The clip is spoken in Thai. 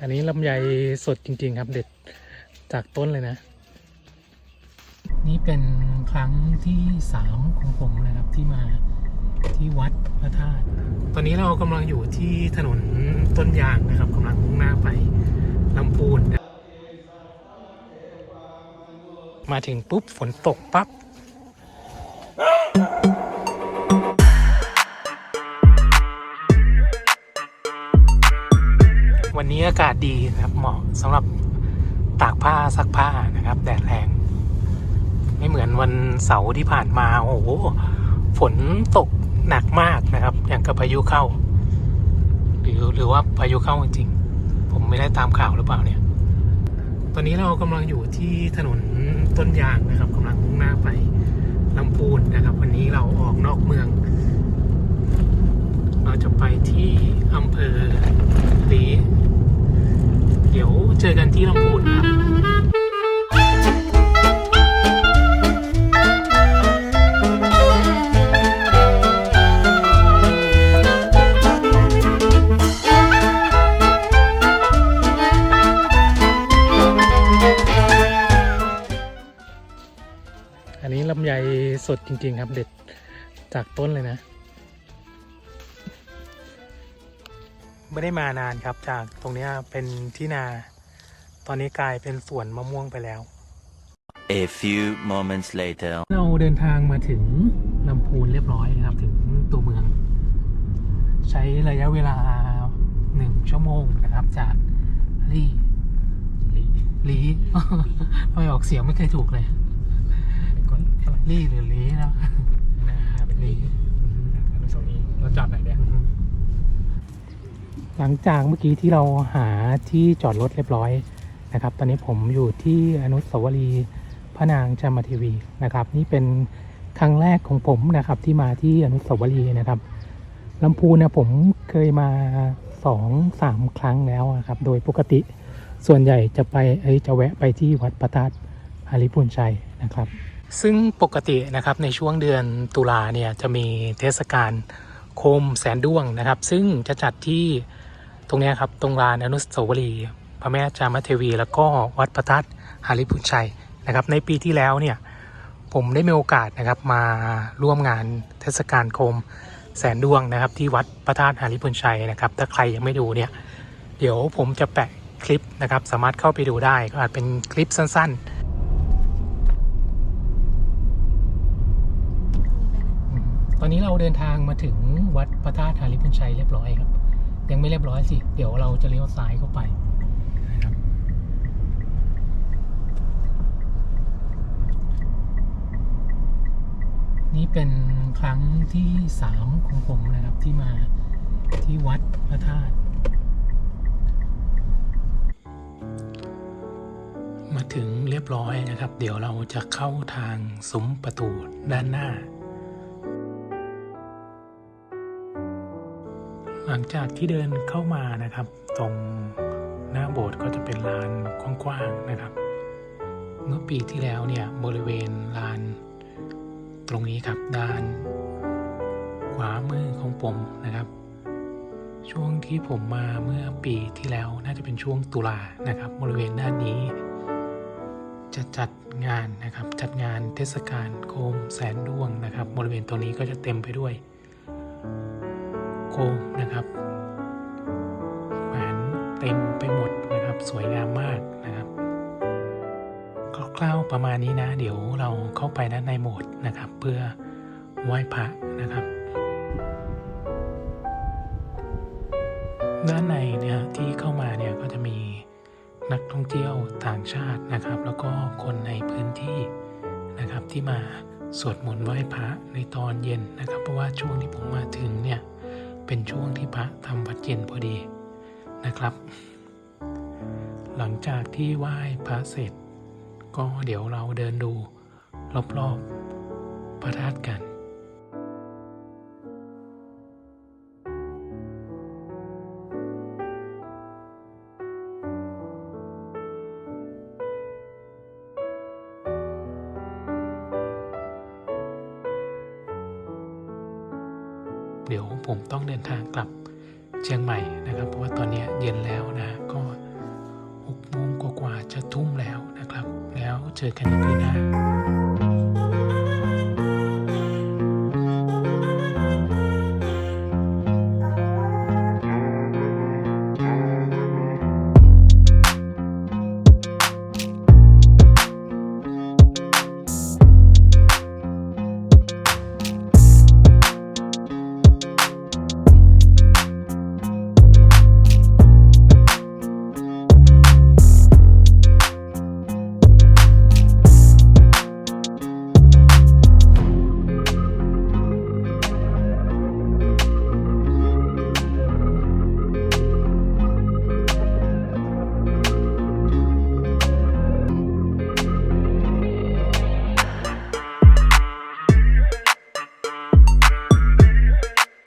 อันนี้ลำไยสดจริง ๆ ครับ เด็ดจากต้นเลยนะ นี่เป็นครั้งที่สามของผมนะครับที่มาที่วัดพระธาตุตอนนี้เรากำลังอยู่ที่ถนนต้นยางนะครับกำลังมุ่งหน้าไปลำพูน มาถึงปุ๊บฝนตกปั๊บ นี้อากาศดีนะครับ เหมาะสำหรับตากผ้าซักผ้านะครับ แดดแรง ไม่เหมือนวันเสาร์ที่ผ่านมา โอ้โห ฝนตกหนักมากนะครับ อย่างกับพายุเข้า หรือหรือว่าพายุเข้าจริงๆผมไม่ได้ตามข่าวหรือเปล่าเนี่ย ตอนนี้เรากำลังอยู่ที่ถนนต้นยางนะครับกำลังมุ่งหน้าไปลำพูนนะครับ วันนี้เราออกนอกเมือง เราจะไปที่อำเภอลี ดี๋ยวเจอกันที่ลำพูนครับอันนี้ลำไยสดจริงๆครับเด็ดจากต้นเลยนะ ไม่ได้มานานครับ จากตรงเนี้ยเป็นที่นา ตอนนี้กลายเป็นสวนมะม่วงไปแล้ว A few moments later. เราเดินทางมาถึงลำพูนเรียบร้อยนะครับ ถึงตัวเมือง ใช้ระยะเวลาหนึ่งชั่วโมงนะครับ จากลีลีลีทำไมออกเสียงไม่เคยถูกเลยเป็นคนฝรั่งลีหรือลีนะหน้าเป็นลีลีอนุสาวรีย์เราจอดไหนเนี่ย หลังจากเมื่อกี้ที่เราหาที่จอดรถเรียบร้อยนะครับ ตอนนี้ผมอยู่ที่อนุสาวรีย์พระนางจามเทีวีนะครับ นี่เป็นครั้งแรกของผมนะครับที่มาที่อนุสาวรีย์นะครับลำพูนเนี่ยผมเคยมาสองสามครั้งแล้วนะครับ โดยปกติส่วนใหญ่จะไปเอ้ยจะแวะไปที่วัดพระธาตุหาริพุนชัยนะครับ ซึ่งปกตินะครับในช่วงเดือนตุลาเนี่ยจะมีเทศกาลโคมแสนด้วงนะครับ ซึ่งจะจัดที่ ตรงนี้ครับ ตรงลานอนุสาวรีย์พระแม่จามเทวี แล้วก็วัดพระธาตุหาริพุนชัยนะครับ ในปีที่แล้วเนี่ยผมได้มีโอกาสนะครับมาร่วมงานเทศกาลโคมแสนดวงนะครับ ที่วัดพระธาตุหาริพุนชัยนะครับ ถ้าใครยังไม่ดูเนี่ย เดี๋ยวผมจะแปะคลิปนะครับ สามารถเข้าไปดูได้ก็อาจเป็นคลิปสั้น ๆตอนนี้เราเดินทางมาถึงวัดพระธาตุหาริพุนชัยเรียบร้อยครับ ยังไม่เรียบร้อยสิ เดี๋ยวเราจะเลี้ยวซ้ายเข้าไปนะครับนี่เป็นครั้งที่สามของผมนะครับที่มาที่วัดพระธาตุมาถึงเรียบร้อยนะครับ เดี๋ยวเราจะเข้าทางซุ้มประตูด้านหน้า หลังจากที่เดินเข้ามานะครับ ตรงหน้าโบสถ์ก็จะเป็นลานกว้างๆนะครับ เมื่อปีที่แล้วเนี่ยบริเวณลานตรงนี้ครับด้านขวามือของผมนะครับ ช่วงที่ผมมาเมื่อปีที่แล้วน่าจะเป็นช่วงตุลานะครับ บริเวณด้านนี้ จะจัดงานนะครับจัดงานเทศกาลโคมแสนดวงนะครับ บริเวณตรงนี้ก็จะเต็มไปด้วย โคมนะครับแหวนเต็มไปหมดนะครับ สวยงามมากนะครับคร่าวๆประมาณนี้นะ เดี๋ยวเราเข้าไปด้านในโบสถ์นะครับ เพื่อไหว้พระนะครับ ด้านในเนี่ยที่เข้ามาเนี่ยก็จะมีนักท่องเที่ยวต่างชาตินะครับ แล้วก็คนในพื้นที่นะครับที่มาสวดมนต์ไหว้พระในตอนเย็นนะครับ เพราะว่าช่วงที่ผมมาถึงเนี่ย เป็นช่วงที่พระทำวัดเย็นพอดีนะครับ หลังจากที่ไหว้พระเสร็จ ก็เดี๋ยวเราเดินดูรอบๆพระธาตุกัน เดี๋ยวผมต้องเดินทางกลับเชียงใหม่นะครับ เพราะว่าตอนนี้เย็นแล้วนะก็หกโมงกว่าจะทุ่มแล้วนะครับ แล้วเจอกันอีกทีนะ